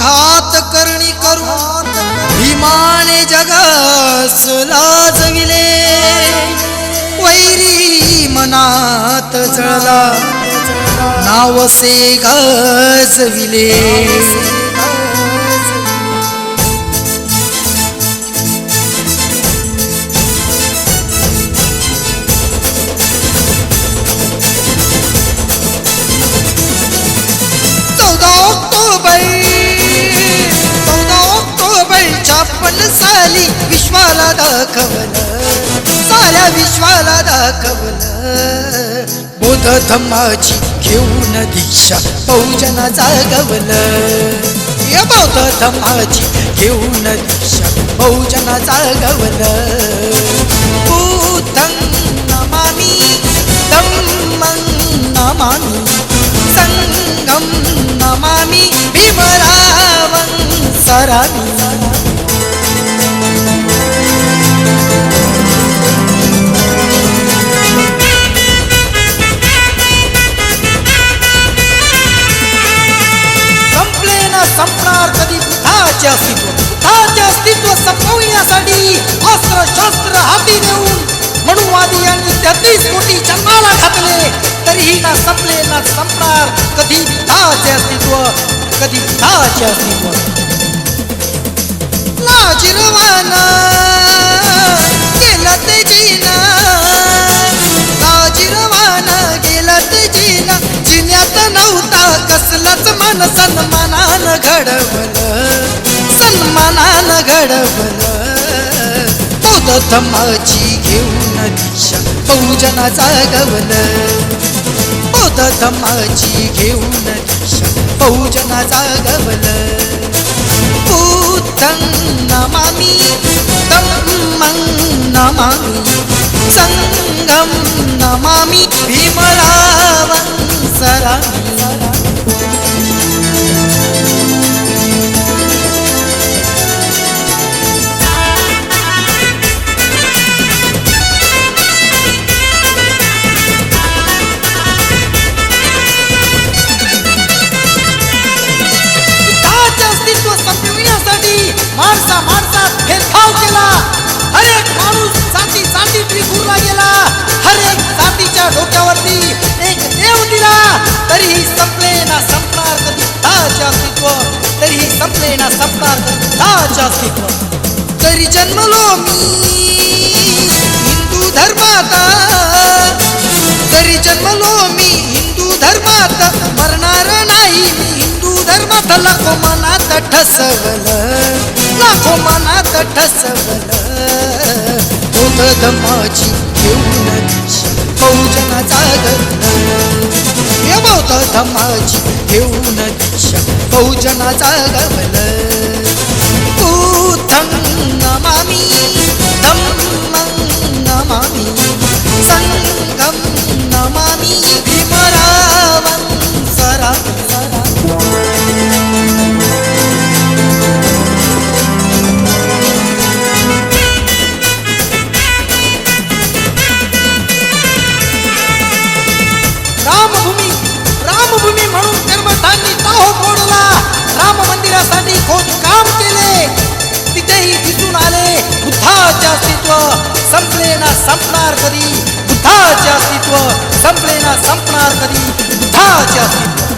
अघात करणी करू भीमाने जगास लाजविले वैरी मनात जळला नावसे गाजविले. छापन्न विश्वाला दाखवलं. साऱ्या विश्वाला दाखवलं. बोध धम्माची घेऊन दीक्षा बहुजना जागवलं. या बौद्ध धम्माची घेऊन दीक्षा बहुजना जागवलं. बुद्धं नमामि धम्मं नमामि संगम नमामी भीमरावं सरामी संपणार कधी बुद्धाचे अस्तित्व बुद्धाचे अस्तित्व संपविण्यासाठी अस्त्र शस्त्र हाती देऊन मनुवादी यांनी तेहतीस कोटी जन्माला घातले. तरीही ना संपले ना संपणार कधी बुद्धाचे अस्तित्व कधी बुद्धाचे अस्तित्व. लाजिरवाना गेला ते जीना. लाजिरवाना गेला ते जीना. जिन्यात नव्हता कसलंच मन सन्मान. सन्मानानं घडवलं सन्मानानं घडवलं. बौद्ध धम्माची घेऊन दिशा बहुजना जागवलं धम्माची घेऊन दिशा बहुजना जागवलं बुद्धं नमामि धम्मं नमामी संगम नमामी भीमरावं सरामी तरीही संपले ना संपणार कधी बुद्धाचे अस्तित्व. तरीही संपले ना संपणार कधी बुद्धाचे अस्तित्व. तरी जन्मलो मी हिंदू धर्माता. तरी जन्मलो मी हिंदू धर्मात. मरणार नाही मी हिंदू धर्मात. लाखो मनात ठसवलं. लाखो मनात ठसवलं. बौद्ध धम्माची घेऊन दिशा बहुजना बौद्ध धम्माची घेऊन दिशा. बहुजना जागवलं संपणार कधी? बुद्धाचे अस्तित्व संपले ना संपणार कधी? बुद्धाचे अस्तित्व.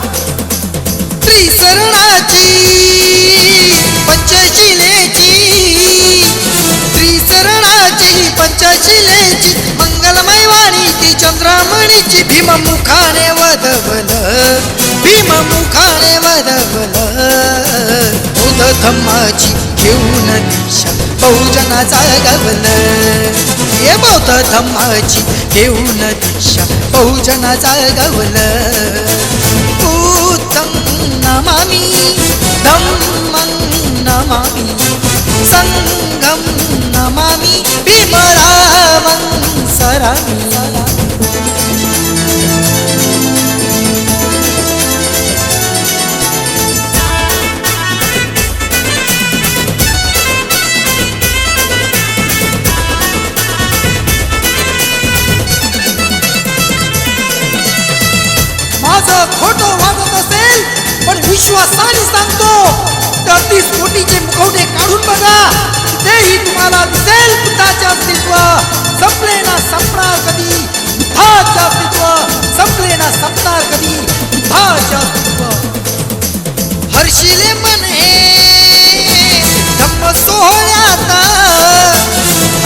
त्रिसरणाची पंचशिलेची त्रिसरणाची पंचशिलेची मंगलमय वाणीची चंद्रामणीची भीममुखाने वदवलं. भीममुखाने वदवल. बुध धम्माची घेऊन दिशा बहुजनाचा गवल. बौद्ध धम्माची घेऊन दिशा बहुजनाचा गवल उत्तम नमामी धम्मं नमामी संगम नमामी भीमरावं सरामी. विश्वासाने सांगतो तेहतीस कोटीचे मुखवटे काढून बघा. तेही तुम्हाला दिसेल बुद्धाचे अस्तित्व. संपले ना संपणार कधी? बुद्धाचे अस्तित्व. संपले ना संपणार कधी? बुद्धाचे अस्तित्व. हर्षिले म्हणे धम्म सोहळ्यात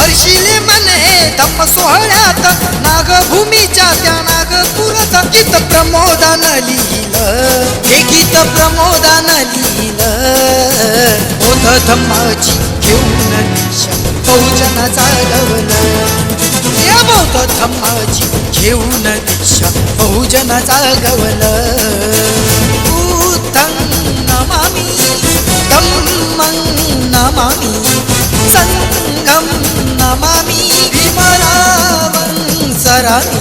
हर्षिले म्हणे धम्म सोहळ्यात नागभूमीच्या त्या नागपुरात इत प्रमोदान लिहिलं. हे गीत प्रमोदान लिहिलं बोध धम्माची घेऊन दिशा बहुजन जागवलं या बौद्ध धम्माची घेऊन दीक्षा बहुजन जागवलं बुद्धं नमामि धम्मं नमामि संघं नमामी विमलावं सरामी